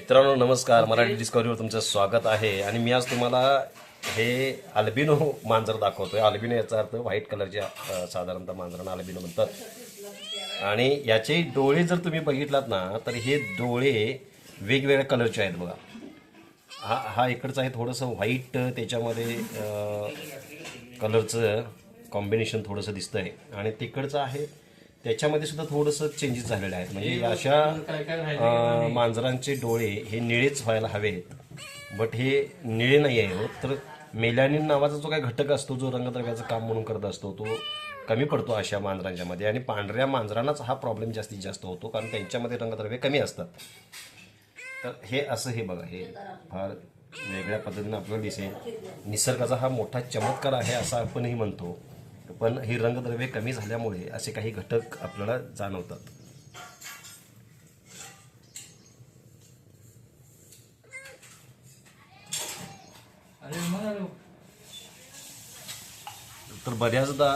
मित्रांनो नमस्कार. मराठी डिस्कवरीवर तुमचं स्वागत आहे. आणि मी आज तुम्हाला हे अल्बिनो मांजर दाखवतोय. अल्बिनो याचा अर्थ व्हाईट कलरच्या साधारणतः मांजरांना अल्बिनो म्हणतात. आणि याचे डोळे जर तुम्ही बघितलात ना तर हे डोळे वेगवेगळ्या कलरचे आहेत बघा. हा हा इकडचा आहे थोडंसं व्हाईट त्याच्यामध्ये कलरचं कॉम्बिनेशन थोडंसं दिसतंय. आणि तिकडचं आहे त्याच्यामध्ये सुद्धा थोडंसं चेंजेस झालेले आहेत म्हणजे अशा मांजरांचे डोळे हे निळेच व्हायला हवेत. बट हे निळे नाही आहे हो. तर मेलॅनिन नावाचा जो काही घटक असतो जो रंगद्रव्याचं काम म्हणून करत असतो तो कमी पडतो अशा मांजरांच्यामध्ये आणि पांढऱ्या मांजरांनाच हा प्रॉब्लेम जास्तीत जास्त होतो कारण त्यांच्यामध्ये रंगद्रव्य कमी असतात. तर हे असं हे बघा हे फार वेगळ्या पद्धतीने आपल्याला दिसेल. निसर्गाचा हा मोठा चमत्कार आहे असं आपणही म्हणतो. पण ही रंगद्रव्ये कमी झाल्यामुळे असे काही घटक आपल्याला जाणवतात. तर बऱ्याचदा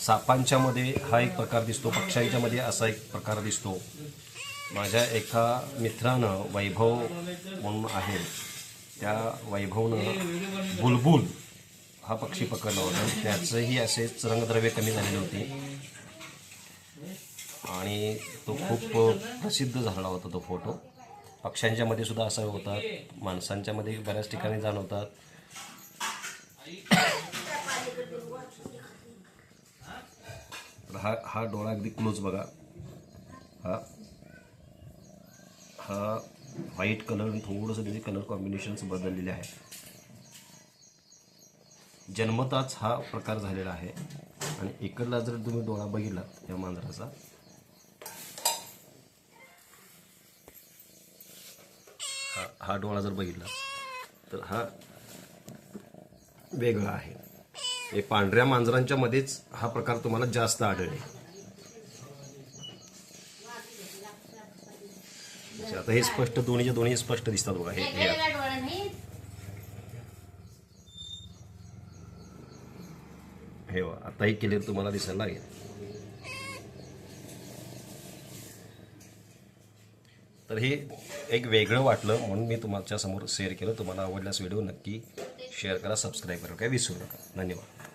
सापांच्या मध्ये हा एक प्रकार दिसतो पक्ष्यांच्या मध्ये असा एक प्रकार दिसतो. माझ्या एका मित्रानं वैभव म्हणून आहे. त्या वैभवनं बुलबुल हा पक्षी पकडला होता. त्याचंही असेच रंगद्रव्य कमी झालेले होते. आणि तो खूप प्रसिद्ध झाला होता तो फोटो. पक्ष्यांच्यामध्ये सुद्धा असा होता. माणसांच्यामध्ये बऱ्याच ठिकाणी जाणवतात. तर हा हा डोळा अगदी क्लोज बघा. हा. हा व्हाईट कलर आणि थोडंसं त्याचे कलर कॉम्बिनेशन्स बदललेले आहेत. जन्मताच हा प्रकार झालेला आहे. आणि इकडला जर तुम्ही डोळा बघितला या मांजराचा हा हा डोळा जर बघितला तर हा वेगळा आहे. हे पांढऱ्या मांजरांच्या मध्येच हा प्रकार तुम्हाला जास्त आढळेल. अच्छा, आता हे स्पष्ट दोन्हीच्या दोन्ही स्पष्ट दिसतात बघा हे हे वेगवेगळ्या डोळ्यांनी आताही क्लिअर तुम्हाला दिसायला लागेल. तर हे एक वेगळं वाटलं म्हणून मी तुमच्यासमोर शेअर केलं. तुम्हाला आवडल्यास व्हिडिओ नक्की शेअर करा सबस्क्राईब करा काय विसरू नका. धन्यवाद.